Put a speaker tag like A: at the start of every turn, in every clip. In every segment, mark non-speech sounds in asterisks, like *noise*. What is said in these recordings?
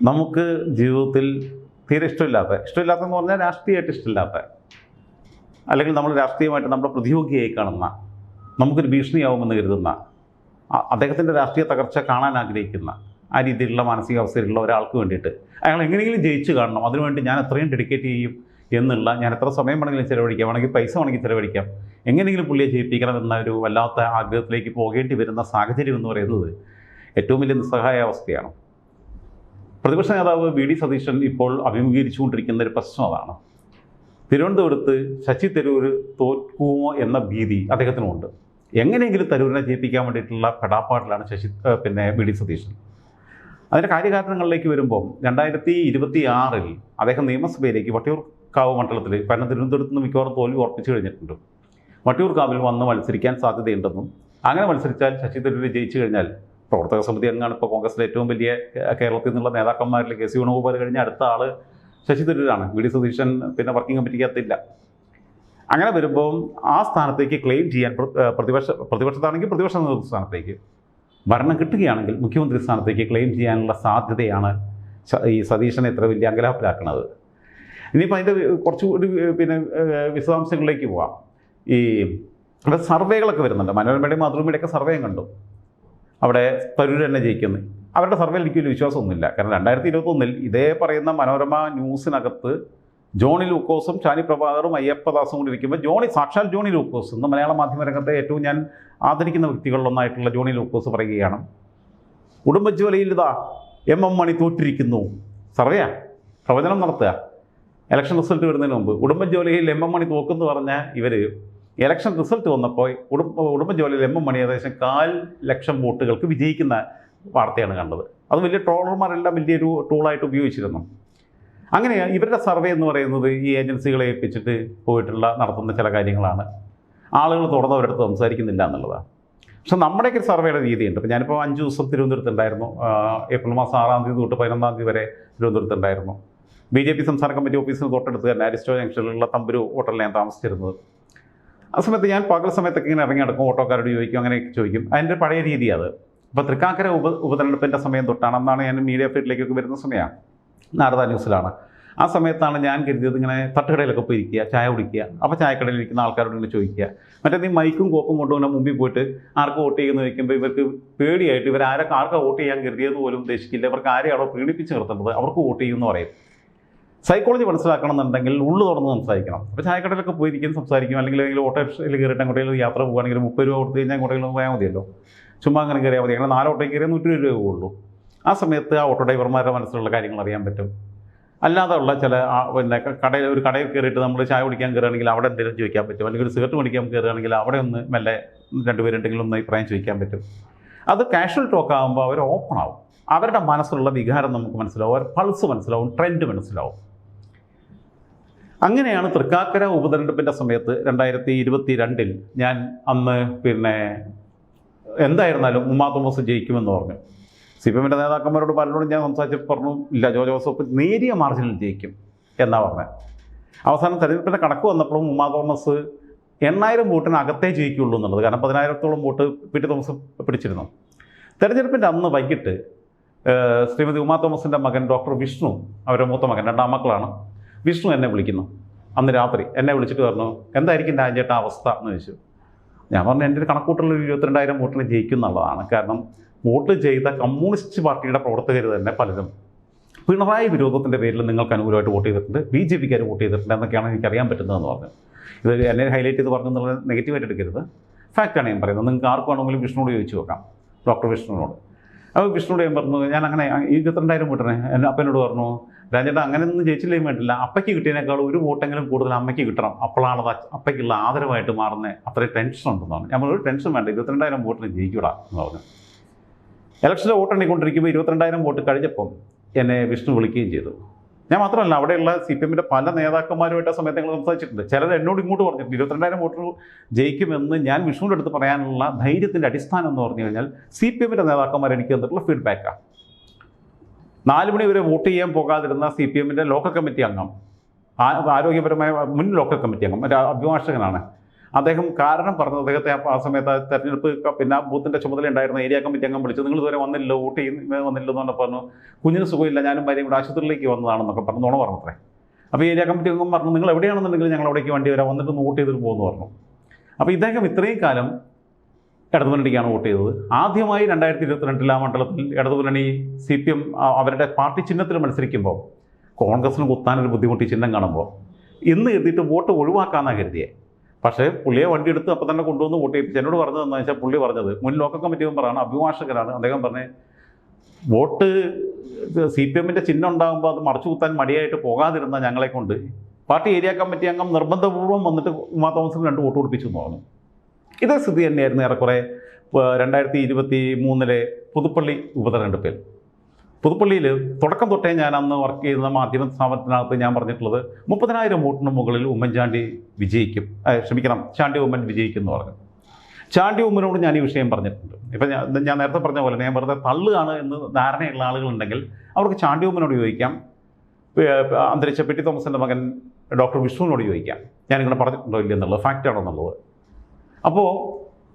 A: നമുക്ക് ജീവിതത്തിൽ തീരെ ഇഷ്ടമില്ലാത്ത ഇഷ്ടമില്ലാത്തതെന്ന് പറഞ്ഞാൽ രാഷ്ട്രീയമായിട്ട് ഇഷ്ടമില്ലാത്ത അല്ലെങ്കിൽ നമ്മൾ രാഷ്ട്രീയമായിട്ട് നമ്മുടെ പ്രതിയോഗിയായി കാണുന്ന നമുക്കൊരു ഭീഷണിയാവുമെന്ന് കരുതുന്ന അദ്ദേഹത്തിന്റെ രാഷ്ട്രീയ തകർച്ച കാണാൻ ആഗ്രഹിക്കുന്ന ആ രീതിയിലുള്ള മാനസികാവസ്ഥയിലുള്ള ഒരാൾക്ക് വേണ്ടിയിട്ട് അയാൾ എങ്ങനെയെങ്കിലും ജയിച്ചു കാണണം. അതിനുവേണ്ടി ഞാൻ എത്രയും ഡെഡിക്കേറ്റ് ചെയ്യും എന്നുള്ള ഞാൻ എത്ര സമയം വേണമെങ്കിലും ചിലവഴിക്കാം വേണമെങ്കിൽ പൈസ വേണമെങ്കിൽ ചിലവഴിക്കാം. എങ്ങനെയെങ്കിലും പുള്ളിയെ ജയിപ്പിക്കണം എന്ന ഒരു വല്ലാത്ത ആഗ്രഹത്തിലേക്ക് പോകേണ്ടി വരുന്ന സാഹചര്യം എന്ന് പറയുന്നത് ഏറ്റവും വലിയ നിസ്സഹായ അവസ്ഥയാണ് പ്രതിപക്ഷ നേതാവ് വി ഡി സതീശൻ ഇപ്പോൾ അഭിമുഖീകരിച്ചുകൊണ്ടിരിക്കുന്ന ഒരു പ്രശ്നം അതാണ്. തിരുവനന്തപുരത്ത് ശശി തരൂർ തോൽക്കുമോ എന്ന ഭീതി അദ്ദേഹത്തിനുമുണ്ട്. എങ്ങനെയെങ്കിലും തരൂരിനെ ജയിപ്പിക്കാൻ വേണ്ടിയിട്ടുള്ള പെടാപ്പാട്ടിലാണ് ശശി പിന്നെ വി ഡി സതീശൻ. അതിന്റെ കാര്യകാരണങ്ങളിലേക്ക് വരുമ്പോൾ രണ്ടായിരത്തി ഇരുപത്തി ആറിൽ അദ്ദേഹം നിയമസഭയിലേക്ക് വട്ടിയൂർക്കാവ് മണ്ഡലത്തിൽ കാരണം തിരുവനന്തപുരത്ത് നിന്ന് മിക്കവാറും തോൽവി ഉറപ്പിച്ചു കഴിഞ്ഞിട്ടുണ്ട്. വട്ടിയൂർക്കാവിൽ വന്ന് മത്സരിക്കാൻ സാധ്യതയുണ്ടെന്നും അങ്ങനെ മത്സരിച്ചാൽ ശശി തരൂർ ജയിച്ചു കഴിഞ്ഞാൽ പ്രവർത്തക സമിതി അംഗമാണ് ഇപ്പോൾ കോൺഗ്രസിലെ ഏറ്റവും വലിയ കേരളത്തിൽ നിന്നുള്ള നേതാക്കന്മാരിൽ കെ സി വേണുഗോപാൽ കഴിഞ്ഞ അടുത്ത ആൾ ശശി തരൂരാണ്. വി ഡി സതീശൻ പിന്നെ വർക്കിംഗ് കമ്മിറ്റിക്കകത്തില്ല അങ്ങനെ വരുമ്പോൾ ആ സ്ഥാനത്തേക്ക് ക്ലെയിം ചെയ്യാൻ പ്രതിപക്ഷ പ്രതിപക്ഷത്താണെങ്കിൽ പ്രതിപക്ഷ നേതൃത്വ സ്ഥാനത്തേക്ക്. ഭരണം കിട്ടുകയാണെങ്കിൽ മുഖ്യമന്ത്രി സ്ഥാനത്തേക്ക് ക്ലെയിം ചെയ്യാനുള്ള സാധ്യതയാണ് ഈ സതീശനെ ഇത്ര വലിയ അങ്കലാപ്പിലാക്കുന്നത്. ഇനിയിപ്പോൾ അതിന്റെ കുറച്ചുകൂടി പിന്നെ വിശദാംശങ്ങളിലേക്ക് പോവാം. ഈ സർവേകളൊക്കെ വരുന്നുണ്ട്. മനോരമയുടെയും മാതൃഭൂമിയുടെയൊക്കെ സർവേയും കണ്ടു. അവിടെ തരൂർ തന്നെ ജയിക്കുന്നത് അവരുടെ സർവേ എനിക്ക് വലിയ വിശ്വാസമൊന്നുമില്ല. കാരണം രണ്ടായിരത്തി ഇരുപത്തൊന്നിൽ ഇതേ പറയുന്ന മനോരമ ന്യൂസിനകത്ത് ജോണി ലൂക്കോസും ഷാനി പ്രഭാകറും അയ്യപ്പദാസും കൂടി ഇരിക്കുമ്പോൾ ജോണി സാക്ഷാൽ ജോണി ലൂക്കോസ്. ഇന്ന് മലയാള മാധ്യമ രംഗത്തെ ഏറ്റവും ഞാൻ ആദരിക്കുന്ന വ്യക്തികളിലൊന്നായിട്ടുള്ള ജോണി ലൂക്കോസ് പറയുകയാണ്. ഉടുമ്പജ്വലയിൽ ഇതാ എം എം മണി തോറ്റിരിക്കുന്നു. സർവേയാ പ്രവചനം നടത്തുക. ഇലക്ഷൻ റിസൾട്ട് വരുന്നതിന് മുമ്പ്. ഉടുമ്പൻജോലിയിൽ എം എം മണി തോക്കെന്ന് പറഞ്ഞ ഇവർ ഇലക്ഷൻ റിസൾട്ട് വന്നപ്പോൾ ഉടുമ്പ ഉടുമ്പൻചോലയിൽ എം എം മണി ഏകദേശം കാൽ ലക്ഷം വോട്ടുകൾക്ക് വിജയിക്കുന്ന വാർത്തയാണ് കണ്ടത്. അത് വലിയ ട്രോളർമാരെല്ലാം വലിയൊരു ടൂളായിട്ട് ഉപയോഗിച്ചിരുന്നു. അങ്ങനെ ഇവരുടെ സർവേ എന്ന് പറയുന്നത് ഈ ഏജൻസികളെ ഏൽപ്പിച്ചിട്ട് പോയിട്ടുള്ള നടത്തുന്ന ചില കാര്യങ്ങളാണ്. ആളുകൾ തുറന്നവരടുത്ത് സംസാരിക്കുന്നില്ല എന്നുള്ളതാണ്. പക്ഷെ നമ്മുടെയൊക്കെ ഒരു സർവേയുടെ രീതിയുണ്ട്. ഇപ്പോൾ ഞാനിപ്പോൾ അഞ്ച് ദിവസം തിരുവനന്തപുരത്ത് ഉണ്ടായിരുന്നു. ഏപ്രിൽ മാസം ആറാം തീയതി തൊട്ട് പതിനൊന്നാം തീയതി വരെ തിരുവനന്തപുരത്ത് ഉണ്ടായിരുന്നു. ബി ജെ പി സംസ്ഥാന കമ്മിറ്റി ഓഫീസിന് തൊട്ടടുത്ത് തന്നെ അരിസ്റ്റോ ജംഗ്ഷനിലുള്ള തമ്പുരു ഞാൻ താമസിച്ചിരുന്നത്. ആ സമയത്ത് ഞാൻ പകൽ സമയത്തൊക്കെ ഇങ്ങനെ ഇറങ്ങി നടക്കും ഓട്ടോക്കാരോട് ചോദിക്കും അങ്ങനെയൊക്കെ ചോദിക്കും. അതിന്റെ പഴയ രീതി അത്. ഇപ്പോൾ തൃക്കാക്കര ഉപ ഉപതെരഞ്ഞെടുപ്പിന്റെ സമയം തൊട്ടാണ് എന്നാണ് ഞാൻ മീഡിയ ഫീൽഡിലേക്കൊക്കെ വരുന്ന സമയമാണ് നാരദ ന്യൂസിലാണ്. ആ സമയത്താണ് ഞാൻ കരുതിയത് ഇങ്ങനെ തട്ടുകടയിലൊക്കെ പോയി ഇരിക്കുക ചായ കുടിക്കുക. അപ്പോൾ ചായക്കടയിൽ ഇരിക്കുന്ന ആൾക്കാരോട് ഇങ്ങനെ ചോദിക്കുക. മറ്റേ നീ മൈക്കും കോപ്പും കൊണ്ടുവന്ന മുമ്പിൽ പോയിട്ട് ആർക്ക് വോട്ട് ചെയ്യുന്ന ചോദിക്കുമ്പോൾ ഇവർക്ക് പേടിയായിട്ട് ഇവർ ആരൊക്കെ ആർക്കാ വോട്ട് ചെയ്യാൻ കരുതിയെന്ന് പോലും ഉദ്ദേശിക്കില്ല. ഇവർക്ക് ആരെയാണോ പീഡിപ്പിച്ച് നിർത്തേണ്ടത്? അവർക്ക് വോട്ട് ചെയ്യുമെന്ന് പറയും. സൈക്കോളജി മനസ്സിലാക്കണം എന്നുണ്ടെങ്കിൽ ഉള്ളു തുറന്ന് സംസാരിക്കണം. അപ്പോൾ ചായക്കടയിലൊക്കെ പോയിരിക്കും സംസാരിക്കും. അല്ലെങ്കിൽ ഏതെങ്കിലും ഓട്ടോറിക്ഷയിൽ കയറിയിട്ട് അങ്ങോട്ടേലും യാത്ര പോകുകയാണെങ്കിൽ മുപ്പത് രൂപ കൊടുത്ത് കഴിഞ്ഞാൽ അങ്ങോട്ടേലും പോയാൽ മതിയല്ലോ. ചുമ്മാ അങ്ങനെ കയറിയാൽ മതി. അങ്ങനെ നാല് ഓട്ടോയിൽ കയറിയാൽ നൂറ്റി രൂപ ഉള്ളൂ. ആ സമയത്ത് ആ ഓട്ടോ ഡ്രൈവർമാരുടെ മനസ്സിലുള്ള കാര്യങ്ങൾ അറിയാൻ പറ്റും. അല്ലാതെ ഉള്ള ചില പിന്നെ കടയിൽ ഒരു കടയിൽ കയറിയിട്ട് നമ്മൾ ചായ കുടിക്കാൻ കയറുകയാണെങ്കിൽ അവിടെ എന്തെങ്കിലും ചോദിക്കാൻ പറ്റും. അല്ലെങ്കിൽ ഒരു സിഗരറ്റ് മേടിക്കാൻ കയറുകയാണെങ്കിൽ അവിടെ ഒന്ന് മെല്ലെ രണ്ടുപേരുണ്ടെങ്കിലും ഒന്ന് അഭിപ്രായം ചോദിക്കാൻ പറ്റും. അത് കാഷ്വൽ ടോക്ക് ആകുമ്പോൾ അവർ ഓപ്പൺ ആവും. അവരുടെ മനസ്സിലുള്ള വികാരം നമുക്ക് മനസ്സിലാവും. അവർ പൾസ് മനസ്സിലാവും. ട്രെൻഡ് മനസ്സിലാവും. അങ്ങനെയാണ് തൃക്കാക്കര ഉപതെരഞ്ഞെടുപ്പിന്റെ സമയത്ത് രണ്ടായിരത്തി ഇരുപത്തി രണ്ടിൽ ഞാൻ അന്ന് പിന്നെ എന്തായിരുന്നാലും ഉമ്മാ തോമസ് ജയിക്കുമെന്ന് പറഞ്ഞു. സി പി എമ്മിന്റെ നേതാക്കന്മാരോട് പലരോടും ഞാൻ സംസാരിച്ച് പറഞ്ഞു ഇല്ല ജോ ജോസഫ് നേരിയ മാർജിനിൽ ജയിക്കും എന്നാ പറഞ്ഞത്. അവസാനം തെരഞ്ഞെടുപ്പിന്റെ കണക്ക് വന്നപ്പോഴും ഉമ്മാ തോമസ് എണ്ണായിരം വോട്ടിന് അകത്തേ ജയിക്കുള്ളൂ എന്നുള്ളത് കാരണം പതിനായിരത്തോളം വോട്ട് പി ടി തോമസ് പിടിച്ചിരുന്നു. തെരഞ്ഞെടുപ്പിന്റെ അന്ന് വൈകിട്ട് ശ്രീമതി ഉമാ തോമസിന്റെ മകൻ ഡോക്ടർ വിഷ്ണു അവരുടെ മൂത്ത മകൻ രണ്ടാം മക്കളാണ് വിഷ്ണു എന്നെ വിളിക്കുന്നു. അന്ന് രാത്രി എന്നെ വിളിച്ചിട്ട് പറഞ്ഞു എന്തായിരിക്കും രാജേട്ട അവസ്ഥ? എന്ന് ചോദിച്ചു. ഞാൻ പറഞ്ഞു എന്റെ ഒരു കണക്കൂട്ടൽ ഒരു ഇരുപത്തിരണ്ടായിരം വോട്ടിന് ജയിക്കും എന്നുള്ളതാണ് കാരണം വോട്ട് ചെയ്ത കമ്മ്യൂണിസ്റ്റ് പാർട്ടിയുടെ പ്രവർത്തകർ തന്നെ പലരും പിണറായി വിരോധത്തിന്റെ പേരിൽ നിങ്ങൾക്ക് അനുകൂലമായിട്ട് വോട്ട് ചെയ്തിട്ടുണ്ട് ബി ജെ പിക്കാർ വോട്ട് ചെയ്തിട്ടുണ്ട് എന്നൊക്കെയാണ് എനിക്ക് അറിയാൻ പറ്റുന്നതെന്ന് പറഞ്ഞു. ഇത് എന്നെ ഹൈലൈറ്റ് ചെയ്ത് പറഞ്ഞു എന്നുള്ളത് നെഗറ്റീവായിട്ട് എടുക്കരുത്. ഫാക്റ്റാണ് ഞാൻ പറയുന്നത്. നിങ്ങൾക്ക് ആർക്ക് വിഷ്ണുവിനോട് ചോദിച്ചു നോക്കാം. ഡോക്ടർ വിഷ്ണുവിനോട്. അപ്പോൾ വിഷ്ണുവോട് ഞാൻ പറഞ്ഞു ഞാൻ അങ്ങനെ ഇരുപത്തിരണ്ടായിരം വോട്ടിനെ എന്റെ അപ്പനോട് പറഞ്ഞു രാജേട്ട അങ്ങനെയൊന്നും ജയിച്ചില്ലേ വേണ്ടില്ല അപ്പയ്ക്ക് കിട്ടിയതിനേക്കാൾ ഒരു വോട്ടെങ്കിലും കൂടുതൽ അമ്മയ്ക്ക് കിട്ടണം. അപ്പോഴാണ് അപ്പയ്ക്കുള്ള ആദരവായിട്ട് മാറുന്നത് അത്രയും ടെൻഷൻ ഉണ്ടെന്നാണ്. നമ്മൾ ഒരു ടെൻഷൻ വേണ്ട ഇരുപത്തിരണ്ടായിരം വോട്ടിന് ജയിക്കൂടാ എന്ന് പറഞ്ഞു. ഇലക്ഷനിൽ വോട്ട് എണ്ണിക്കൊണ്ടിരിക്കുമ്പോൾ ഇരുപത്തിരണ്ടായിരം വോട്ട് കഴിഞ്ഞപ്പം എന്നെ വിഷ്ണു വിളിക്കുകയും ചെയ്തു. ഞാൻ മാത്രമല്ല അവിടെയുള്ള സി പി എമ്മിന്റെ പല നേതാക്കന്മാരുമായിട്ട് ആ സമയത്ത് ഞങ്ങൾ സംസാരിച്ചിട്ടുണ്ട്. ചിലർ എന്നോട് ഇങ്ങോട്ട് പറഞ്ഞിട്ടുണ്ട്. ഇരുപത്തിരണ്ടായിരം വോട്ടർ ജയിക്കുമെന്ന് ഞാൻ വിഷ്ണുവിന്റെ അടുത്ത് പറയാനുള്ള ധൈര്യത്തിന്റെ അടിസ്ഥാനം എന്ന് പറഞ്ഞു കഴിഞ്ഞാൽ സി പി എമ്മിന്റെ നേതാക്കന്മാർ എനിക്ക് തന്നിട്ടുള്ള ഫീഡ്ബാക്കാണ് നാല് മണി വരെ വോട്ട് ചെയ്യാൻ പോകാതിരുന്ന സി പി എമ്മിന്റെ ലോക്കൽ കമ്മിറ്റി അംഗം ആരോഗ്യപരമായ മുൻ ലോക്കൽ കമ്മിറ്റി അംഗം മറ്റേ അഭിഭാഷകനാണ്. അദ്ദേഹം കാരണം പറഞ്ഞത് അദ്ദേഹത്തെ ആ- സമയത്ത് തെരഞ്ഞെടുപ്പ് പിന്നെ ആ ബൂത്തിന്റെ ചുമതല ഉണ്ടായിരുന്ന ഏരിയ കമ്മിറ്റി അംഗം വിളിച്ചു. നിങ്ങൾ ഇതുവരെ വന്നില്ല വോട്ട് വന്നില്ലെന്ന് പറഞ്ഞപ്പോൾ പറഞ്ഞു കുഞ്ഞിന് സുഖമില്ല. ഞാനും ഭാര്യയും കൂടെ ആശുപത്രിയിലേക്ക് വന്നതാണെന്നൊക്കെ പറഞ്ഞു. നുണ പറഞ്ഞത്രേ അപ്പോൾ ഏരിയ കമ്മിറ്റി അംഗം പറഞ്ഞു നിങ്ങൾ എവിടെയാണെന്നുണ്ടെങ്കിൽ ഞങ്ങൾ അവിടേക്ക് വണ്ടി വരാം. വന്നിട്ട് വോട്ട് ചെയ്തിട്ട് പോകുമെന്ന് പറഞ്ഞു. അപ്പോൾ ഇദ്ദേഹം ഇത്രയും കാലം ഇടതുമുന്നണിക്കാണ് വോട്ട് ചെയ്തത്. ആദ്യമായി രണ്ടായിരത്തി ഇരുപത്തിരണ്ടിൽ ആ മണ്ഡലത്തിൽ ഇടതുമുന്നണി സി പി എം അവരുടെ പാർട്ടി ചിഹ്നത്തിൽ മത്സരിക്കുമ്പോൾ കോൺഗ്രസിന് കുത്താനൊരു ബുദ്ധിമുട്ടി ചിഹ്നം കാണുമ്പോൾ ഇന്ന് എഴുതിയിട്ട് വോട്ട് ഒഴിവാക്കാമെന്നാണ് കരുതിയത് പക്ഷേ പുള്ളിയെ വണ്ടി എടുത്ത് അപ്പം തന്നെ കൊണ്ടുവന്ന് വോട്ട് ചെയ്യിപ്പിച്ചു. എന്നോട് പറഞ്ഞത് എന്താണെന്ന് വെച്ചാൽ പുള്ളി പറഞ്ഞത് മുൻ ലോക്കൽ കമ്മിറ്റി മെമ്പറാണ് അഭിഭാഷകരാണ് അദ്ദേഹം പറഞ്ഞേ വോട്ട് സി പി എമ്മിന്റെ ചിഹ്നം ഉണ്ടാകുമ്പോൾ അത് മറച്ചു കുത്താൻ മടിയായിട്ട് പോകാതിരുന്ന ഞങ്ങളെ കൊണ്ട് പാർട്ടി ഏരിയ കമ്മിറ്റി അംഗം നിർബന്ധപൂർവം വന്നിട്ട് ഉമാ തോമസിന് രണ്ട് വോട്ട് കൊടുപ്പിച്ചു എന്ന് പറഞ്ഞു. ഇതേ സ്ഥിതി തന്നെയായിരുന്നു ഏറെക്കുറെ രണ്ടായിരത്തി ഇരുപത്തി മൂന്നിലെ പുതുപ്പള്ളി ഉപതെരഞ്ഞെടുപ്പിൽ. പുതുപ്പള്ളിയിൽ തുടക്കം തൊട്ടേ ഞാൻ അന്ന് വർക്ക് ചെയ്യുന്ന മാധ്യമ സ്ഥാപനത്തിനകത്ത് ഞാൻ പറഞ്ഞിട്ടുള്ളത് മുപ്പതിനായിരം വോട്ടിന് മുകളിൽ ഉമ്മൻചാണ്ടി വിജയിക്കും. ക്ഷമിക്കണം ചാണ്ടി ഉമ്മൻ വിജയിക്കും എന്ന് പറഞ്ഞു. ചാണ്ടി ഉമ്മനോട് ഞാൻ ഈ വിഷയം പറഞ്ഞിട്ടുണ്ട്. ഇപ്പം ഞാൻ നേരത്തെ പറഞ്ഞ പോലെ ഞാൻ വെറുതെ തള്ളുകയാണ് എന്ന് ധാരണയുള്ള ആളുകളുണ്ടെങ്കിൽ അവർക്ക് ചാണ്ടി ഉമ്മനോട് ചോദിക്കാം. അന്തരിച്ച പെട്ടി തോമസിന്റെ മകൻ ഡോക്ടർ വിഷ്ണുവിനോട് ചോദിക്കാം. ഞാൻ ഞാനിങ്ങനെ പറഞ്ഞിട്ടുണ്ടോ ഫാക്റ്റ് ആണോ എന്നുള്ളത്. അപ്പോൾ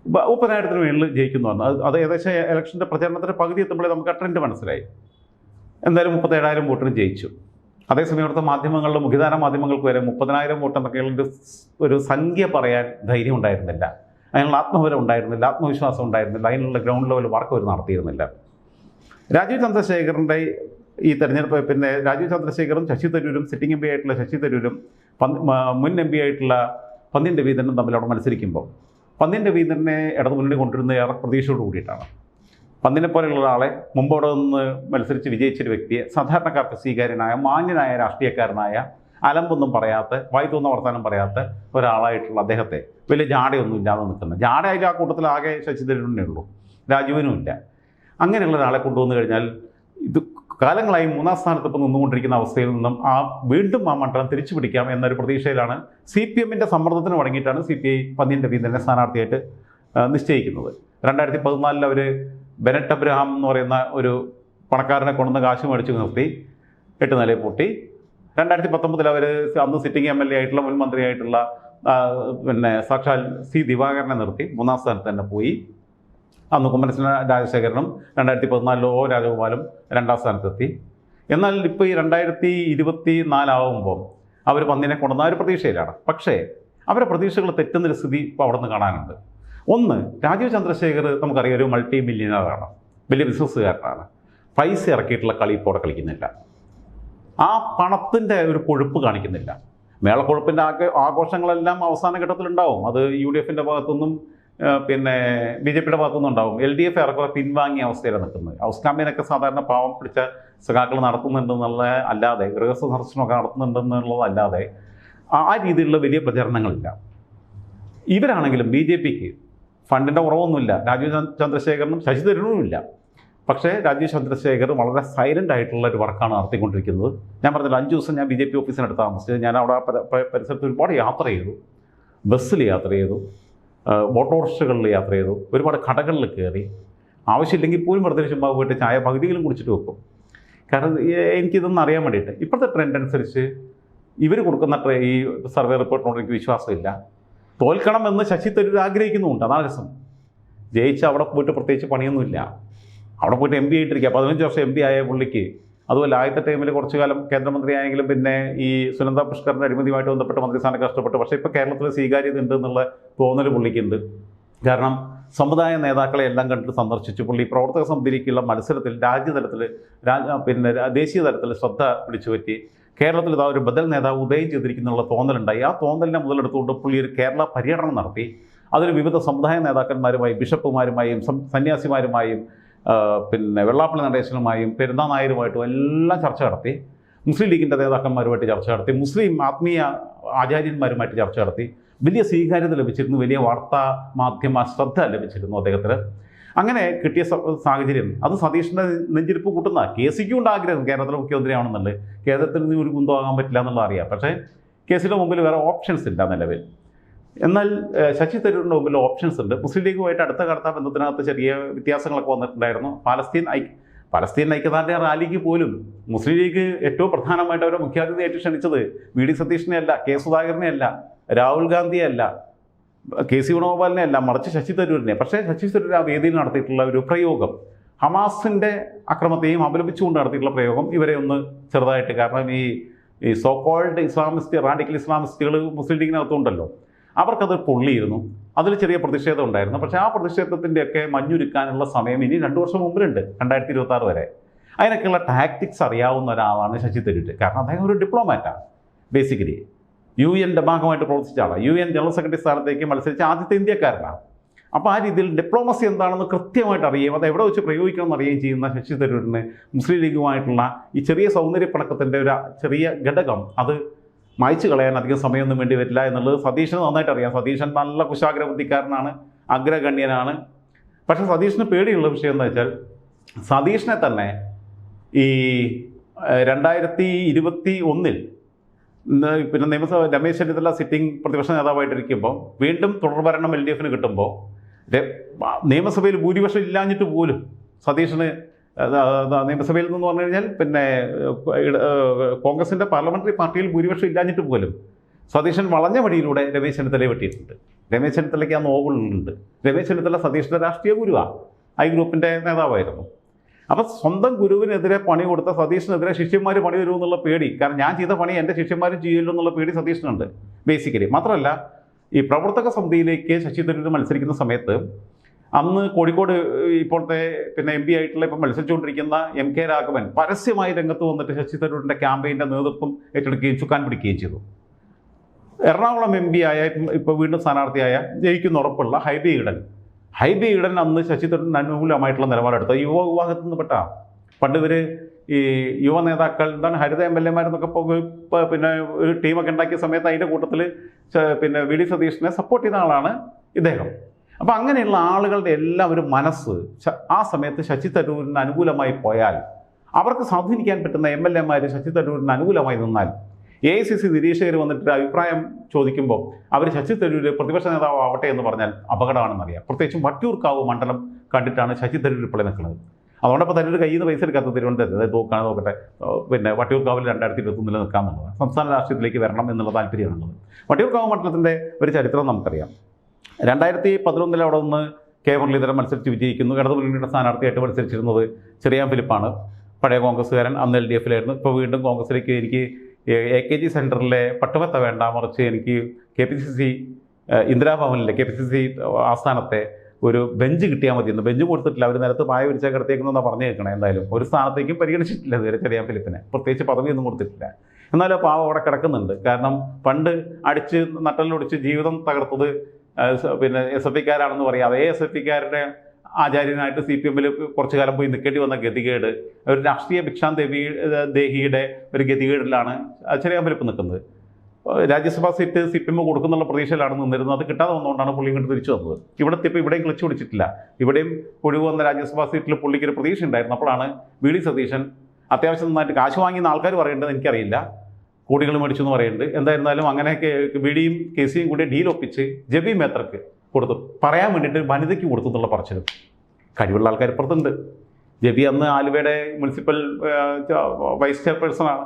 A: മുപ്പതിനായിരത്തിന് മേളിൽ ജയിക്കുന്നു പറഞ്ഞു. അത് അത് ഏകദേശം ഇലക്ഷന്റെ പ്രചരണത്തിന്റെ പകുതി എത്തുമ്പോഴേ നമുക്ക് ആ ട്രെൻഡ് മനസ്സിലായി. എന്തായാലും മുപ്പത്തേഴായിരം വോട്ടിന് ജയിച്ചു. അതേസമയം ഇവിടുത്തെ മാധ്യമങ്ങളിലും മുഖ്യധാര മാധ്യമങ്ങൾക്ക് വരെ മുപ്പതിനായിരം വോട്ട് എന്നൊക്കെയുള്ള ഒരു സംഖ്യ പറയാൻ ധൈര്യം ഉണ്ടായിരുന്നില്ല. അതിനുള്ള ആത്മബലം ഉണ്ടായിരുന്നില്ല ആത്മവിശ്വാസം ഉണ്ടായിരുന്നില്ല അതിനുള്ള ഗ്രൗണ്ട് ലെവൽ വർക്ക് അവർ നടത്തിയിരുന്നില്ല. രാജീവ് ചന്ദ്രശേഖറിന്റെ ഈ തെരഞ്ഞെടുപ്പ് പിന്നെ രാജീവ് ചന്ദ്രശേഖറും ശശി തരൂരും സിറ്റിംഗ് എം പി ആയിട്ടുള്ള ശശി തരൂരും മുൻ എം പി ആയിട്ടുള്ള പന്ന്യൻ രവീന്ദ്രനും തമ്മിൽ അവിടെ മത്സരിക്കുമ്പോൾ പന്ന്യൻ രവീന്ദ്രനെ ഇടതു മുന്നണി കൊണ്ടിരുന്ന ഏറെ പ്രതീക്ഷയോട് കൂടിയിട്ടാണ്. പന്തിനെ പോലെയുള്ള ഒരാളെ മുമ്പോടെ നിന്ന് മത്സരിച്ച് വിജയിച്ചൊരു വ്യക്തിയെ സാധാരണക്കാർക്ക് സ്വീകാര്യനായ മാന്യനായ രാഷ്ട്രീയക്കാരനായ അലമ്പൊന്നും പറയാത്ത വായി തോന്നുന്ന വർത്തമാനം പറയാത്ത ഒരാളായിട്ടുള്ള അദ്ദേഹത്തെ വലിയ ജാടയൊന്നും ഇല്ലാതെ നിൽക്കുന്നത് ജാടയായിട്ട് ആ കൂട്ടത്തിൽ ആകെ ശശിധരനെ ഉള്ളൂ. രാജുവിനും ഇല്ല. അങ്ങനെയുള്ള ഒരാളെ കൊണ്ടുവന്നു കഴിഞ്ഞാൽ ഇത് കാലങ്ങളായി മൂന്നാം സ്ഥാനത്ത് ഇപ്പം നിന്നുകൊണ്ടിരിക്കുന്ന അവസ്ഥയിൽ നിന്നും ആ വീണ്ടും ആ മണ്ഡലം തിരിച്ചു പിടിക്കാം എന്നൊരു പ്രതീക്ഷയിലാണ് സി പി എമ്മിന്റെ സമ്മർദ്ദത്തിന് വഴങ്ങിയിട്ടാണ് സി പി ഐ പന്നിയൻ രവീന്ദ്രനെ സ്ഥാനാർത്ഥിയായിട്ട് നിശ്ചയിക്കുന്നത്. രണ്ടായിരത്തി പതിനാലിൽ അവർ ബെനറ്റ് അബ്രഹാം എന്ന് പറയുന്ന ഒരു പണക്കാരനെ കൊണ്ടുവന്ന് കാശ് മേടിച്ച് നിർത്തി എട്ട് നിലയിൽ പൂട്ടി. രണ്ടായിരത്തി പത്തൊമ്പതിൽ അവർ അന്ന് സിറ്റിംഗ് എം എൽ എ ആയിട്ടുള്ള മുൻ മന്ത്രിയായിട്ടുള്ള പിന്നെ സാക്ഷാൽ സി ദിവാകരനെ നിർത്തി. മൂന്നാം സ്ഥാനത്ത് തന്നെ പോയി. അന്ന് കുമ്മനസിന രാജശേഖരനും രണ്ടായിരത്തി പതിനാലിൽ ഒ രാജഗോപാലും രണ്ടാം സ്ഥാനത്തെത്തി. എന്നാൽ ഇപ്പോൾ ഈ രണ്ടായിരത്തി ഇരുപത്തി നാലാവുമ്പോൾ അവർ പന്നിനെ കൊണ്ടുവന്ന ഒരു പ്രതീക്ഷയിലാണ്. പക്ഷേ അവരുടെ പ്രതീക്ഷകൾ തെറ്റുന്നൊരു സ്ഥിതി ഇപ്പോൾ അവിടെ നിന്ന് കാണാനുണ്ട്. ഒന്ന് രാജീവ് ചന്ദ്രശേഖർ നമുക്കറിയാം ഒരു മൾട്ടി മില്യണറാണ് വലിയ ബിസിനസ്സുകാരനാണ് പൈസ ഇറക്കിയിട്ടുള്ള കളി ഇപ്പോൾ കളിക്കുന്നില്ല. ആ പണത്തിന്റെ ഒരു കൊഴുപ്പ് കാണിക്കുന്നില്ല. മേളക്കൊഴുപ്പിന്റെ ആ ആഘോഷങ്ങളെല്ലാം അവസാന ഘട്ടത്തിലുണ്ടാവും. അത് യു ഡി എഫിന്റെ ഭാഗത്തുനിന്നും പിന്നെ ബി ജെ പിയുടെ ഭാഗത്തുനിന്നും ഉണ്ടാവും. എൽ ഡി എഫ് ഏറെക്കുറെ പിൻവാങ്ങിയ അവസ്ഥയിലാണ് നിൽക്കുന്നത്. ഹൗസ് ക്യാമ്പയിനൊക്കെ സാധാരണ പാവം പിടിച്ച സഖാക്കൾ നടത്തുന്നുണ്ടെന്നുള്ള അല്ലാതെ ഗൃഹസ്ഥ സന്ദർശനമൊക്കെ നടത്തുന്നുണ്ടെന്നുള്ളതല്ലാതെ ആ രീതിയിലുള്ള വലിയ പ്രചരണങ്ങളില്ല. ഇവരാണെങ്കിലും ബി ജെ പിക്ക് ഫണ്ടിന്റെ കുറവൊന്നുമില്ല. രാജീവ് ചന്ദ്- ചന്ദ്രശേഖരനും ശശി തരൂരും ഇല്ല പക്ഷേ രാജീവ് ചന്ദ്രശേഖർ വളരെ സൈലന്റ് ആയിട്ടുള്ള ഒരു വർക്കാണ് നടത്തിക്കൊണ്ടിരിക്കുന്നത്. ഞാൻ പറഞ്ഞില്ല അഞ്ച് ദിവസം ഞാൻ ബി ജെ പി ഓഫീസിനടുത്ത് താമസിച്ചത് ഞാൻ അവിടെ പരിസരത്ത് ഒരുപാട് യാത്ര ചെയ്തു. ബസ്സിൽ യാത്ര ചെയ്തു. ഓട്ടോറിക്ഷകളിൽ യാത്ര ചെയ്തു. ഒരുപാട് കടകളിൽ കയറി. ആവശ്യമില്ലെങ്കിൽ പോലും വെറുതെ ചുമ്മാ പോയിട്ട് ചായ പകുതിയിലും കുടിച്ചിട്ട് വെക്കും. കാരണം എനിക്കിതൊന്നും അറിയാൻ വേണ്ടിയിട്ട്. ഇപ്പോഴത്തെ ട്രെൻഡ് അനുസരിച്ച് ഇവർ കൊടുക്കുന്ന ഈ സർവേ റിപ്പോർട്ടിനോട് എനിക്ക് വിശ്വാസമില്ല. തോൽക്കണം എന്ന് ശശി തരൂർ ആഗ്രഹിക്കുന്നുമുണ്ട്. അതാണ് രസം. ജയിച്ച് അവിടെ പോയിട്ട് പ്രത്യേകിച്ച് പണിയൊന്നുമില്ല. അവിടെ പോയിട്ട് എം പി ആയിട്ടിരിക്കുക. പതിനഞ്ച് വർഷം എം പി ആയ പുള്ളിക്ക്. അതുപോലെ ആദ്യത്തെ ടൈമിൽ കുറച്ചു കാലം കേന്ദ്രമന്ത്രിയായെങ്കിലും പിന്നെ ഈ സുനന്ദ പുഷ്കറിന്റെ അഴിമതിയുമായിട്ട് ബന്ധപ്പെട്ട് മന്ത്രിസ്ഥാനം കഷ്ടപ്പെട്ടു. പക്ഷേ ഇപ്പോൾ കേരളത്തിൽ സ്വീകാര്യത ഉണ്ട് എന്നുള്ള തോന്നൽ പുള്ളിക്കുണ്ട്. കാരണം സമുദായ നേതാക്കളെ എല്ലാം കണ്ടിട്ട് സന്ദർശിച്ചു പുള്ളി പ്രവർത്തക സമിതിയിലേക്കുള്ള മത്സരത്തിൽ രാജ്യതലത്തിൽ രാജ പിന്നെ ദേശീയ തലത്തിൽ ശ്രദ്ധ പിടിച്ചു പറ്റി കേരളത്തിൽ ഇതാ ഒരു ബദൽ നേതാവ് ഉദയം ചെയ്തിരിക്കുന്നുള്ള തോന്നലുണ്ടായി. ആ തോന്നലിനെ മുതലെടുത്തുകൊണ്ട് പുള്ളി ഒരു കേരള പര്യടനം നടത്തി. അതിൽ വിവിധ സമുദായ നേതാക്കന്മാരുമായി ബിഷപ്പുമാരുമായും സന്യാസിമാരുമായും പിന്നെ വെള്ളാപ്പള്ളി നടേശനുമായും പെരുന്നാ നായരുമായിട്ടും എല്ലാം ചർച്ച നടത്തി. മുസ്ലിം ലീഗിന്റെ നേതാക്കന്മാരുമായിട്ട് ചർച്ച നടത്തി. മുസ്ലിം ആത്മീയ ആചാര്യന്മാരുമായിട്ട് ചർച്ച നടത്തി. വലിയ സ്വീകാര്യത ലഭിച്ചിരുന്നു. വലിയ വാർത്താ മാധ്യമ ശ്രദ്ധ ലഭിച്ചിരുന്നു അദ്ദേഹത്തിന്. അങ്ങനെ കിട്ടിയ സാഹചര്യം. അത് സതീഷിന്റെ നെഞ്ചിരിപ്പ് കൂട്ടുന്ന കെ സിക്കും ഉണ്ട് ആഗ്രഹം. കേരളത്തിലെ മുഖ്യമന്ത്രിയാണെന്നുള്ളത്. കേരളത്തിൽ നിന്ന് ഒരു കുന്തമാകാൻ പറ്റില്ല എന്നുള്ള അറിയാം. പക്ഷേ കെ സിയുടെ മുമ്പിൽ വേറെ ഓപ്ഷൻസ് ഇല്ല നിലവിൽ. എന്നാൽ ശശി തരൂരിന്റെ മുമ്പിൽ ഓപ്ഷൻസ് ഉണ്ട്. മുസ്ലിം ലീഗുമായിട്ട് അടുത്ത കടത്താ ബന്ധത്തിനകത്ത് ചെറിയ വ്യത്യാസങ്ങളൊക്കെ വന്നിട്ടുണ്ടായിരുന്നു. പലസ്തീൻ ഐ പലസ്തീൻ ഐക്യദാർഢ്യ റാലിക്ക് പോലും മുസ്ലിം ലീഗ് ഏറ്റവും പ്രധാനമായിട്ട് അവരെ മുഖ്യാതിഥിയായിട്ട് ക്ഷണിച്ചത് വി ഡി സതീഷിനെ അല്ല കെ സുധാകരനെ അല്ല രാഹുൽ ഗാന്ധിയെ അല്ല കെ സി വേണുഗോപാലിനെ അല്ല മറിച്ച് ശശി തരൂരിനെ. പക്ഷേ ശശി തരൂർ ആ വേദിയിൽ നടത്തിയിട്ടുള്ള ഒരു പ്രയോഗം ഹമാസിന്റെ അക്രമത്തെയും അപലപിച്ചുകൊണ്ട് നടത്തിയിട്ടുള്ള പ്രയോഗം ഇവരെ ഒന്ന് ചെറുതായിട്ട് കാരണം ഈ ഈ സോ കോൾഡ് ഇസ്ലാമിസ്റ്റ് റാഡിക്കൽ ഇസ്ലാമിസ്റ്റുകൾ മുസ്ലിം ലീഗിനകത്തുണ്ടല്ലോ. അവർക്കത് പൊള്ളിയിരുന്നു. അതിൽ ചെറിയ പ്രതിഷേധം ഉണ്ടായിരുന്നു. പക്ഷേ ആ പ്രതിഷേധത്തിന്റെയൊക്കെ മഞ്ഞുരുക്കാനുള്ള സമയം ഇനി രണ്ട് വർഷം മുമ്പിലുണ്ട് രണ്ടായിരത്തി ഇരുപത്തി ആറ് വരെ. അതിനൊക്കെയുള്ള ടാക്ടിക്സ് അറിയാവുന്ന ഒരാളാണ് ശശി തരൂർ കാരണം അദ്ദേഹം ഒരു ഡിപ്ലോമാറ്റാണ് ബേസിക്കലി യു എന്റെ ഭാഗമായിട്ട് പ്രവർത്തിച്ച ആളാണ് യു എൻ ജനറൽ സെക്രട്ടറി സ്ഥാനത്തേക്ക് മത്സരിച്ച ആദ്യത്തെ ഇന്ത്യക്കാരനാണ് അപ്പോൾ ആ രീതിയിൽ ഡിപ്ലോമസി എന്താണെന്ന് കൃത്യമായിട്ട് അറിയുകയും അത് എവിടെ വെച്ച് പ്രയോഗിക്കണമെന്ന് അറിയുകയും ചെയ്യുന്ന ശശി തരൂരിന് മുസ്ലിം ലീഗുമായിട്ടുള്ള ഈ ചെറിയ സൗന്ദര്യപ്പണക്കത്തിന്റെ ഒരു ചെറിയ ഘടകം അത് മായ്ച്ചു കളയാൻ അധികം സമയമൊന്നും വേണ്ടി വരില്ല എന്നുള്ളത് സതീഷിന് നന്നായിട്ട് അറിയാം. സതീശൻ നല്ല കുശാഗ്ര ബുദ്ധിക്കാരനാണ് അഗ്രഗണ്യനാണ്. പക്ഷേ സതീഷിന് പേടിയുള്ള വിഷയം എന്താ വെച്ചാൽ സതീഷിനെ തന്നെ ഈ രണ്ടായിരത്തി ഇരുപത്തി ഒന്നിൽ പിന്നെ നിയമസഭ രമേശ് ചെന്നിത്തല സിറ്റിംഗ് പ്രതിപക്ഷ നേതാവായിട്ടിരിക്കുമ്പോൾ വീണ്ടും തുടർഭരണം എൽ ഡി എഫിന് കിട്ടുമ്പോൾ നിയമസഭയിൽ ഭൂരിപക്ഷം ഇല്ലാഞ്ഞിട്ട് പോലും സതീഷിന് നിയമസഭയിൽ നിന്ന് പറഞ്ഞു കഴിഞ്ഞാൽ പിന്നെ കോൺഗ്രസിന്റെ പാർലമെന്ററി പാർട്ടിയിൽ ഭൂരിപക്ഷം ഇല്ലാഞ്ഞിട്ട് പോലും സതീശൻ വളഞ്ഞ വഴിയിലൂടെ രമേശ് ചെന്നിത്തലയെ വെട്ടിയിട്ടുണ്ട്. രമേശ് ചെന്നിത്തലയ്ക്ക് ആ നോവുകളുണ്ട്. രമേശ് ചെന്നിത്തല സതീഷിന്റെ രാഷ്ട്രീയ ഗുരുവാണ് ഐ ഗ്രൂപ്പിന്റെ നേതാവായിരുന്നു. അപ്പം സ്വന്തം ഗുരുവിനെതിരെ പണി കൊടുത്ത സതീഷിനെതിരെ ശിഷ്യന്മാർ പണി തരുമോ എന്നുള്ള പേടി. കാരണം ഞാൻ ചെയ്ത പണി എന്റെ ശിഷ്യന്മാരും ചെയ്യുമല്ലോ എന്നുള്ള പേടി സതീഷിനുണ്ട് ബേസിക്കലി മാത്രമല്ല ഈ പ്രവർത്തക സമിതിയിലേക്ക് ശശി തരൂർ മത്സരിക്കുന്ന സമയത്ത് അന്ന് കോഴിക്കോട് ഇപ്പോഴത്തെ പിന്നെ എം പി ആയിട്ടുള്ള ഇപ്പം മത്സരിച്ചുകൊണ്ടിരിക്കുന്ന എം കെ രാഘവൻ പരസ്യമായി രംഗത്ത് വന്നിട്ട് ശശി തരൂരിന്റെ ക്യാമ്പയിന്റെ നേതൃത്വം ഏറ്റെടുക്കുകയും ചുക്കാൻ പിടിക്കുകയും ചെയ്തു. എറണാകുളം എം പി ആയ ഇപ്പോൾ വീണ്ടും സ്ഥാനാർത്ഥിയായ ജയിക്കുന്ന ഉറപ്പുള്ള ഹൈബി ഈഡൻ. ഹൈബി ഈഡൻ അന്ന് ശശി തരൂരിന് അനുകൂലമായിട്ടുള്ള നിലപാടെടുത്ത യുവ വിവാഹത്തിൽ നിന്ന് പെട്ട. പണ്ട് ഇവർ ഈ യുവ നേതാക്കൾ എന്താണ് ഹരിത എം എൽ എമാരെന്നൊക്കെ പിന്നെ ഒരു ടീമൊക്കെ ഉണ്ടാക്കിയ സമയത്ത് അതിന്റെ കൂട്ടത്തിൽ പിന്നെ വി ഡി സതീഷിനെ സപ്പോർട്ട് ചെയ്ത ആളാണ് ഇദ്ദേഹം. അപ്പോൾ അങ്ങനെയുള്ള ആളുകളുടെ എല്ലാം ഒരു മനസ്സ് ആ സമയത്ത് ശശി തരൂരിന് അനുകൂലമായി പോയാൽ അവർക്ക് സ്വാധീനിക്കാൻ പറ്റുന്ന എം എൽ എമാർ ശശി തരൂരിന് അനുകൂലമായി നിന്നാൽ എ ഐ സി സി നിരീക്ഷകർ വന്നിട്ട് അഭിപ്രായം ചോദിക്കുമ്പോൾ അവർ ശശി തരൂർ പ്രതിപക്ഷ നേതാവ് ആവട്ടെ എന്ന് പറഞ്ഞാൽ അപകടമാണെന്നറിയാം. പ്രത്യേകിച്ചും വട്ടിയൂർക്കാവ് മണ്ഡലം കണ്ടിട്ടാണ് ശശി തരൂർ ഇപ്പോൾ നിൽക്കുന്നത്. അതുകൊണ്ടപ്പോൾ തരൂർ കയ്യിൽ നിന്ന് പൈസ എടുക്കാത്ത തിരുവനന്തപുരത്ത് അതായത് നോക്കാൻ നോക്കട്ടെ പിന്നെ വട്ടിയൂർക്കാവിൽ രണ്ടായിരത്തി ഇരുപത്തൊന്നിൽ നിൽക്കാമെന്നുള്ളത് സംസ്ഥാന രാഷ്ട്രീയത്തിലേക്ക് വരണം എന്നുള്ള താല്പര്യമാണുള്ളത്. വട്ടിയൂർക്കാവ് മണ്ഡലത്തിന്റെ ഒരു ചരിത്രം നമുക്കറിയാം. രണ്ടായിരത്തി പതിനൊന്നിൽ അവിടെ നിന്ന് കെ മുരളീധരൻ മത്സരിച്ച് വിജയിക്കുന്നു. ഇടതു മുന്നണിയുടെ സ്ഥാനാർത്ഥിയായിട്ട് മത്സരിച്ചിരുന്നത് ചെറിയാൻ ഫിലിപ്പാണ്. പഴയ കോൺഗ്രസ്സുകാരൻ അന്ന് എൽ ഡി എഫിലായിരുന്നു ഇപ്പോൾ വീണ്ടും കോൺഗ്രസിലേക്ക് എനിക്ക് എ കെ ജി സെന്ററിലെ പട്ടുവത്ത വേണ്ട മറിച്ച് എനിക്ക് കെ പി സി സി ഇന്ദിരാഭവനിലെ കെ പി സി സി ആസ്ഥാനത്തെ ഒരു ബെഞ്ച് കിട്ടിയാൽ മതി എന്ന്. ബെഞ്ച് കൊടുത്തിട്ടില്ല. അവർ നിലത്ത് പായ വിരിച്ചാൽ കിടത്തേക്കുന്നെന്നാണ് പറഞ്ഞു കേൾക്കണേ എന്തായാലും. ഒരു സ്ഥാനത്തേക്കും പരിഗണിച്ചിട്ടില്ല ഇതുവരെ ചെറിയ ഫിലിപ്പിനെ പ്രത്യേകിച്ച് പദവിയൊന്നും കൊടുത്തിട്ടില്ല. എന്നാലും ആ പാവം അവിടെ കിടക്കുന്നുണ്ട്. കാരണം പണ്ട് അടിച്ച് നട്ടലൊടിച്ച് ജീവിതം തകർത്തത് പിന്നെ എസ് എഫ് ഇക്കാരാണെന്ന് പറയാം. അതേ എസ് എഫ് ഇക്കാരുടെ ആചാര്യനായിട്ട് സി പി എമ്മിൽ കുറച്ചു കാലം പോയി നിൽക്കേണ്ടി വന്ന ഗതികേട്. ഒരു രാഷ്ട്രീയ ഭിക്ഷാൻ ദേവി ദേഹിയുടെ ഒരു ഗതികേടിലാണ് ചെറിയാൻ ഫിലിപ്പ് നിൽക്കുന്നത്. Rajya Sabha seat C P M കൊടുക്കുന്നുള്ള പ്രതീക്ഷയിലാണ് നിന്നിരുന്നത്. അത് കിട്ടാതെ വന്നുകൊണ്ടാണ് പുള്ളി ഇങ്ങോട്ട് തിരിച്ചു വന്നത്. ഇവിടെ ഇപ്പോൾ ഇവിടെയും ക്ലച്ച് പിടിച്ചിട്ടില്ല. ഇവിടെയും ഒഴിവ് വന്ന രാജ്യസഭാ സീറ്റിൽ പുള്ളിക്ക് ഒരു പ്രതീക്ഷ ഉണ്ടായിരുന്നു. അപ്പോഴാണ് വി ഡി സതീശൻ അത്യാവശ്യം നന്നായിട്ട് കാശ് വാങ്ങിയ ആൾക്കാർ പറയേണ്ടത് എനിക്കറിയില്ല. കോടികൾ മേടിച്ചു എന്ന് പറയുന്നുണ്ട്. എന്തായിരുന്നാലും അങ്ങനെയൊക്കെ വീടിയും കെ സിയും കൂടി ഡീൽ ഒപ്പിച്ച് ജബി മേത്രക്ക് കൊടുത്തു. പറയാൻ വേണ്ടിയിട്ട് വനിതയ്ക്ക് കൊടുത്തു എന്നുള്ള പറച്ചിലും. കഴിവുള്ള ആൾക്കാർ ഇപ്പുറത്തുണ്ട്. ജബി അന്ന് ആലുവയുടെ മുനിസിപ്പൽ വൈസ് ചെയർപേഴ്സണാണ്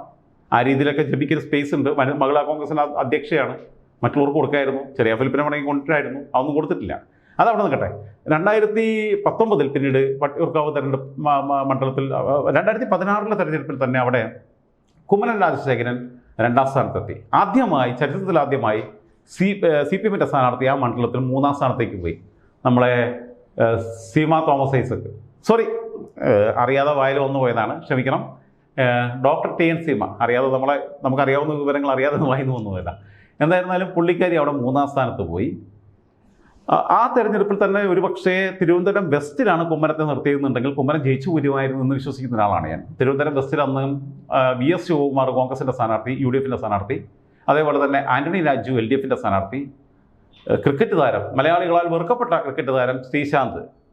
A: ആ രീതിയിലൊക്കെ ജബിക്ക് സ്പേസ് ഉണ്ട്. വനി- മഹിളാ കോൺഗ്രസിന്റെ അധ്യക്ഷയാണ്. മറ്റുള്ളവർക്ക് കൊടുക്കായിരുന്നു. ചെറിയ ഫിലിപ്പിനെ വേണമെങ്കിൽ കൊണ്ടിട്ടായിരുന്നു അതൊന്നും കൊടുത്തിട്ടില്ല. അത് അവിടെ നിൽക്കട്ടെ. രണ്ടായിരത്തി പത്തൊമ്പതിൽ പിന്നീട് വട്ടിയൂർക്കാവ് തെരഞ്ഞെടുപ്പ് മണ്ഡലത്തിൽ രണ്ടായിരത്തി പതിനാറിലെ തെരഞ്ഞെടുപ്പിൽ തന്നെ അവിടെ കുമ്മനം രാജശേഖരൻ രണ്ടാം സ്ഥാനത്തെത്തി. ആദ്യമായി ചരിത്രത്തിൽ ആദ്യമായി സി സി പി എമ്മിന്റെ സ്ഥാനാർത്ഥി ആ മണ്ഡലത്തിൽ മൂന്നാം സ്ഥാനത്തേക്ക് പോയി. നമ്മളെ സീമ തോമസ് ഐസക്ക്. സോറി അറിയാതെ വായിൽ വന്നു പോയതാണ്. ക്ഷമിക്കണം. ഡോക്ടർ ടി എൻ സീമ അറിയാതെ നമ്മളെ നമുക്കറിയാവുന്ന വിവരങ്ങൾ അറിയാതെ *laughs* വായിൽ നിന്ന് വന്നു പോയതാണ്. എന്തായിരുന്നാലും പുള്ളിക്കാരി അവിടെ മൂന്നാം സ്ഥാനത്ത് പോയി. ആ- തെരഞ്ഞെടുപ്പിൽ തന്നെ ഒരു പക്ഷേ തിരുവനന്തപുരം വെസ്റ്റിലാണ് കുമ്മനത്തെ നിർത്തിയിരുന്നുണ്ടെങ്കിൽ കുമ്മനം ജയിച്ചു വരുമായിരുന്നു എന്ന് വിശ്വസിക്കുന്ന ഒരാളാണ് ഞാൻ. തിരുവനന്തപുരം വെസ്റ്റിൽ അന്ന് വി എസ് ശിവകുമാർ കോൺഗ്രസിന്റെ സ്ഥാനാർത്ഥി യു ഡി എഫിന്റെ സ്ഥാനാർത്ഥി. അതേപോലെ തന്നെ ആന്റണി രാജു എൽ ഡി എഫിന്റെ സ്ഥാനാർത്ഥി. ക്രിക്കറ്റ് താരം മലയാളികളാൽ വെറുക്കപ്പെട്ട ക്രിക്കറ്റ് താരം ശ്രീശാന്ത്.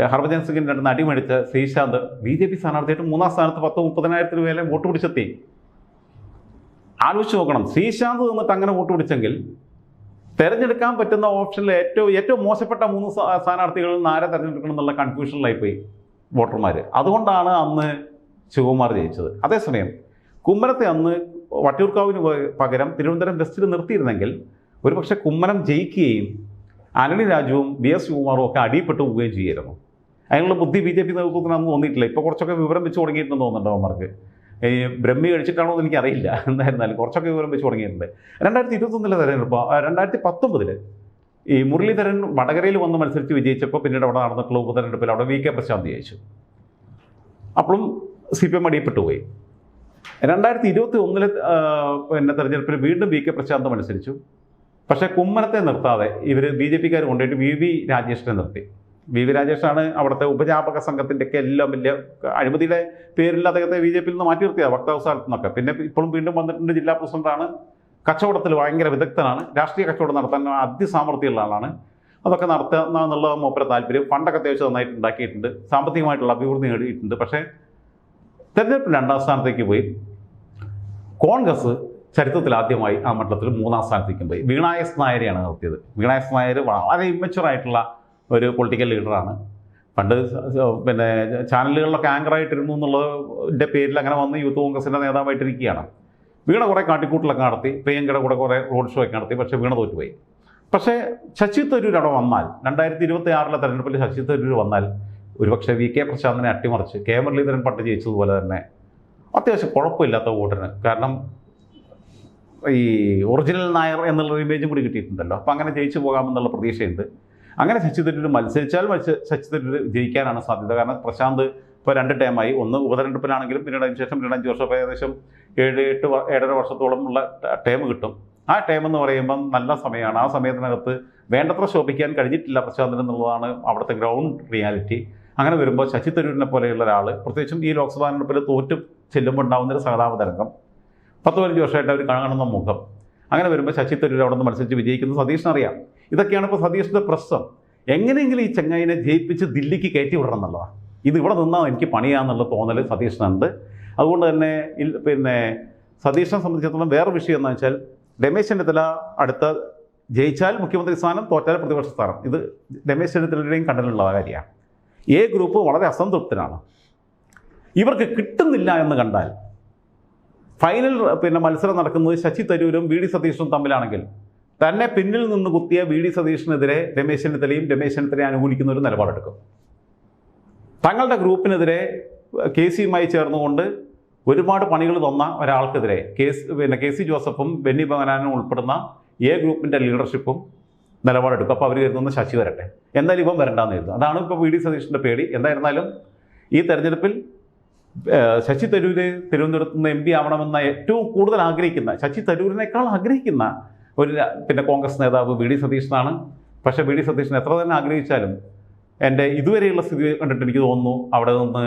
A: ഹർഭജൻ സിംഗിന്റെ അടുത്ത് അടിമേടിച്ച ശ്രീശാന്ത് ബി ജെ പി സ്ഥാനാർത്ഥിയായിട്ട് മൂന്നാം സ്ഥാനത്ത് പത്ത് മുപ്പതിനായിരത്തിന് മേലെ വോട്ട് പിടിച്ചെത്തി. ആലോചിച്ച് നോക്കണം. ശ്രീശാന്ത് നിന്നിട്ട് അങ്ങനെ വോട്ട് പിടിച്ചെങ്കിൽ തിരഞ്ഞെടുക്കാൻ പറ്റുന്ന ഓപ്ഷനിൽ ഏറ്റവും ഏറ്റവും മോശപ്പെട്ട മൂന്ന് സ്ഥാ- സ്ഥാനാർത്ഥികളിൽ നിന്ന് ആരെ തിരഞ്ഞെടുക്കണം എന്നുള്ള കൺഫ്യൂഷനിലായിപ്പോയി വോട്ടർമാർ അതുകൊണ്ടാണ് അന്ന് ശിവകുമാർ ജയിച്ചത്. അതേസമയം കുമ്മനത്തെ അന്ന് വട്ടിയൂർക്കാവിന് പകരം തിരുവനന്തപുരം വെസ്റ്റിൽ നിർത്തിയിരുന്നെങ്കിൽ ഒരുപക്ഷെ കുമ്മനം ജയിക്കുകയും അനണി രാജുവും ബി എസ് ശിവകുമാറും ഒക്കെ അടിപ്പെട്ടു പോവുകയും ചെയ്യായിരുന്നു. അതിനുള്ള ബുദ്ധി ബി ജെ പി നേതൃത്വത്തിനൊന്നും തോന്നിയിട്ടില്ല. ഇപ്പോൾ കുറച്ചൊക്കെ വിവരം വെച്ച് തുടങ്ങിയിട്ടുണ്ടെന്ന് തോന്നുന്നുണ്ട് അവന്മാർക്ക്? ഈ ബ്രഹ്മി കഴിച്ചിട്ടാണോ എന്ന് എനിക്കറിയില്ല. *laughs* എന്തായിരുന്നാലും കുറച്ചൊക്കെ വിവരം വെച്ച് തുടങ്ങിയിട്ടുണ്ട്. രണ്ടായിരത്തി ഇരുപത്തൊന്നിലെ തെരഞ്ഞെടുപ്പ് രണ്ടായിരത്തി പത്തൊമ്പതിൽ ഈ മുരളീധരൻ വടകരയിൽ വന്ന് മത്സരിച്ച് വിജയിച്ചപ്പോൾ പിന്നീട് അവിടെ നടന്നിട്ടുള്ള ഉപതെരഞ്ഞെടുപ്പിൽ അവിടെ വി കെ പ്രശാന്ത് ജയിച്ചു. അപ്പോഴും സി പി എം അടിയപ്പെട്ടു പോയി. രണ്ടായിരത്തി ഇരുപത്തി ഒന്നിലെ പിന്നെ തെരഞ്ഞെടുപ്പിൽ വീണ്ടും വി കെ പ്രശാന്ത് മത്സരിച്ചു. പക്ഷേ കുമ്മനത്തെ നിർത്താതെ ഇവർ ബി ജെ പിക്കാർ കൊണ്ടുപോയിട്ട് വി വി രാജേഷിനെ നിർത്തി. വി വി രാജേഷാണ് അവിടുത്തെ ഉപജാപക സംഘത്തിന്റെ ഒക്കെ എല്ലാം വലിയ അഴിമതിയുടെ പേരിൽ അദ്ദേഹത്തെ ബി ജെ പിയിൽ നിന്ന് മാറ്റി നിർത്തിയത് വക്താവ് സ്ഥാനത്ത് നിന്നൊക്കെ പിന്നെ ഇപ്പോഴും വീണ്ടും വന്നിട്ടുണ്ട് ജില്ലാ പ്രസിഡന്റാണ്. കച്ചവടത്തിൽ ഭയങ്കര വിദഗ്ധനാണ്. രാഷ്ട്രീയ കച്ചവടം നടത്താൻ അതിസാമർഥ്യമുള്ള ആളാണ്. അതൊക്കെ നടത്തുക എന്നുള്ള മൂപ്പര താല്പര്യം. ഫണ്ടൊക്കെ അത്യാവശ്യം നന്നായിട്ട് ഉണ്ടാക്കിയിട്ടുണ്ട്. സാമ്പത്തികമായിട്ടുള്ള അഭിവൃദ്ധി നേടിയിട്ടുണ്ട്. പക്ഷേ തെരഞ്ഞെടുപ്പിൽ രണ്ടാം സ്ഥാനത്തേക്ക് പോയി. കോൺഗ്രസ് ചരിത്രത്തിൽ ആദ്യമായി ആ മണ്ഡലത്തിൽ മൂന്നാം സ്ഥാനത്തേക്കും പോയി. വീണായസ് നായരെയാണ് നിർത്തിയത്. വീണായസ് നായർ വളരെ ഇമ്മച്ചുറായിട്ടുള്ള ഒരു പൊളിറ്റിക്കൽ ലീഡറാണ് പണ്ട് പിന്നെ ചാനലുകളിലൊക്കെ ആങ്കറായിട്ടിരുന്നു എന്നുള്ളതിന്റെ പേരിൽ അങ്ങനെ വന്ന് യൂത്ത് കോൺഗ്രസിന്റെ നേതാവായിട്ടിരിക്കുകയാണ്. വീണ കുറേ കാട്ടിക്കൂട്ടിലൊക്കെ നടത്തി പ്രിയങ്കയുടെ കൂടെ കുറേ റോഡ് ഷോ ഒക്കെ നടത്തി പക്ഷേ വീണ തോറ്റുപോയി. പക്ഷേ ശശി തരൂർ അവിടെ വന്നാൽ രണ്ടായിരത്തി ഇരുപത്തി ആറിലെ തെരഞ്ഞെടുപ്പിൽ ശശി തരൂർ വന്നാൽ ഒരുപക്ഷെ വി കെ പ്രശാന്തിനെ അട്ടിമറിച്ച് കെ മുരളീധരൻ പണ്ട് ജയിച്ചതുപോലെ തന്നെ അത്യാവശ്യം കുഴപ്പമില്ലാത്ത വോട്ടിന്. കാരണം ഈ ഒറിജിനൽ നായർ എന്നുള്ള ഇമേജും കൂടി കിട്ടിയിട്ടുണ്ടല്ലോ. അപ്പം അങ്ങനെ ജയിച്ചു പോകാമെന്നുള്ള പ്രതീക്ഷയുണ്ട്. അങ്ങനെ ശശി തരൂർ മത്സരിച്ചാൽ മത്സ ശശി തരൂർ ജയിക്കാനാണ് സാധ്യത. കാരണം പ്രശാന്ത് ഇപ്പോൾ രണ്ട് ടൈമായി ഒന്ന് ഉപതെരഞ്ഞെടുപ്പിലാണെങ്കിലും പിന്നീട് അതിന് ശേഷം പിന്നീട് അഞ്ച് വർഷം ഏകദേശം ഏഴ് എട്ട് ഏഴര വർഷത്തോളം ഉള്ള ടൈം കിട്ടും. ആ ടൈം എന്ന് പറയുമ്പം നല്ല സമയമാണ്. ആ സമയത്തിനകത്ത് വേണ്ടത്ര ശോഭിക്കാൻ കഴിഞ്ഞിട്ടില്ല പ്രശാന്തിന് എന്നുള്ളതാണ് അവിടുത്തെ ഗ്രൗണ്ട് റിയാലിറ്റി അങ്ങനെ വരുമ്പോൾ ശശി തരൂരിനെ പോലെയുള്ള ഒരാൾ പ്രത്യേകിച്ചും ഈ ലോക്സഭാ തെരഞ്ഞെടുപ്പിൽ തോറ്റ് ചെല്ലുമ്പോൾ ഉണ്ടാകുന്നൊരു സഹതാപ തരംഗം. പത്ത് പതിനഞ്ച് വർഷമായിട്ട് അവർ കാണുന്ന മുഖം. അങ്ങനെ വരുമ്പോൾ ശശി തരൂർ അവിടെ നിന്ന് മത്സരിച്ച് വിജയിക്കുന്നത് സതീഷിനറിയാം ഇതൊക്കെയാണ് ഇപ്പോൾ സതീഷിന്റെ പ്രശ്നം. എങ്ങനെയെങ്കിലും ഈ ചെങ്ങായിനെ ജയിപ്പിച്ച് ദില്ലിക്ക് കയറ്റി വിടണം എന്നുള്ളതാണ് ഇത് ഇവിടെ നിന്നാൽ എനിക്ക് പണിയാന്നുള്ള തോന്നൽ സതീഷിനുണ്ട്. അതുകൊണ്ട് തന്നെ പിന്നെ സതീഷിനെ സംബന്ധിച്ചിടത്തോളം വേറെ വിഷയം എന്ന് വെച്ചാൽ രമേശ് ചെന്നിത്തല അടുത്ത ജയിച്ചാൽ മുഖ്യമന്ത്രി സ്ഥാനം തോറ്റാൽ പ്രതിപക്ഷ സ്ഥാനം. ഇത് രമേശ് ചെന്നിത്തലയുടെയും കണ്ടനുള്ള കാര്യമാണ് എ ഗ്രൂപ്പ് വളരെ അസംതൃപ്തരാണ്. ഇവർക്ക് കിട്ടുന്നില്ല എന്ന് കണ്ടാൽ ഫൈനൽ പിന്നെ മത്സരം നടക്കുന്നത് ശശി തരൂരും വി ഡി സതീഷും തമ്മിലാണെങ്കിൽ തന്നെ പിന്നിൽ നിന്ന് കുത്തിയ വി ഡി സതീഷിനെതിരെ രമേശ് ചെന്നിത്തലയും രമേശ് ചെന്നിത്തലയെ അനുകൂലിക്കുന്ന ഒരു നിലപാടെടുക്കും. തങ്ങളുടെ ഗ്രൂപ്പിനെതിരെ കെ സിയുമായി ചേർന്നുകൊണ്ട് ഒരുപാട് പണികൾ തന്ന ഒരാൾക്കെതിരെ കെ പിന്നെ കെ സി ജോസഫും ബെന്നി ബഹനാനും ഉൾപ്പെടുന്ന എ ഗ്രൂപ്പിന്റെ ലീഡർഷിപ്പും നിലപാടെടുക്കും. അപ്പോൾ അവർ കരുതുന്ന ശശി വരട്ടെ. എന്തായാലും ഇവൻ വരണ്ടെന്ന് കരുതും. അതാണ് ഇപ്പോൾ വി ഡി സതീഷിന്റെ പേടി. എന്തായിരുന്നാലും ഈ തെരഞ്ഞെടുപ്പിൽ ശശി തരൂര് തിരുവനന്തപുരത്ത് നിന്ന് എം പി ആവണമെന്ന ഏറ്റവും കൂടുതൽ ആഗ്രഹിക്കുന്ന ശശി തരൂരിനേക്കാൾ ആഗ്രഹിക്കുന്ന ഒരു പിന്നെ കോൺഗ്രസ് നേതാവ് വി ഡി സതീഷനാണ് പക്ഷേ വി ഡി സതീശൻ എത്ര തന്നെ ആഗ്രഹിച്ചാലും എന്റെ ഇതുവരെയുള്ള സ്ഥിതി കണ്ടിട്ട് എനിക്ക് തോന്നുന്നു അവിടെ നിന്ന്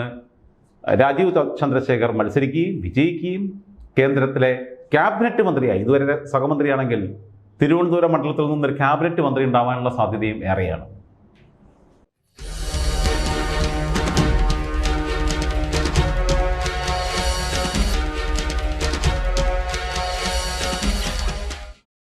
A: രാജീവ് ചന്ദ്രശേഖർ മത്സരിക്കുകയും വിജയിക്കുകയും കേന്ദ്രത്തിലെ ക്യാബിനറ്റ് മന്ത്രിയായി. ഇതുവരെ സഹമന്ത്രിയാണെങ്കിൽ തിരുവനന്തപുരം മണ്ഡലത്തിൽ നിന്നൊരു ക്യാബിനറ്റ് മന്ത്രി ഉണ്ടാവാനുള്ള സാധ്യതയും ഏറെയാണ്.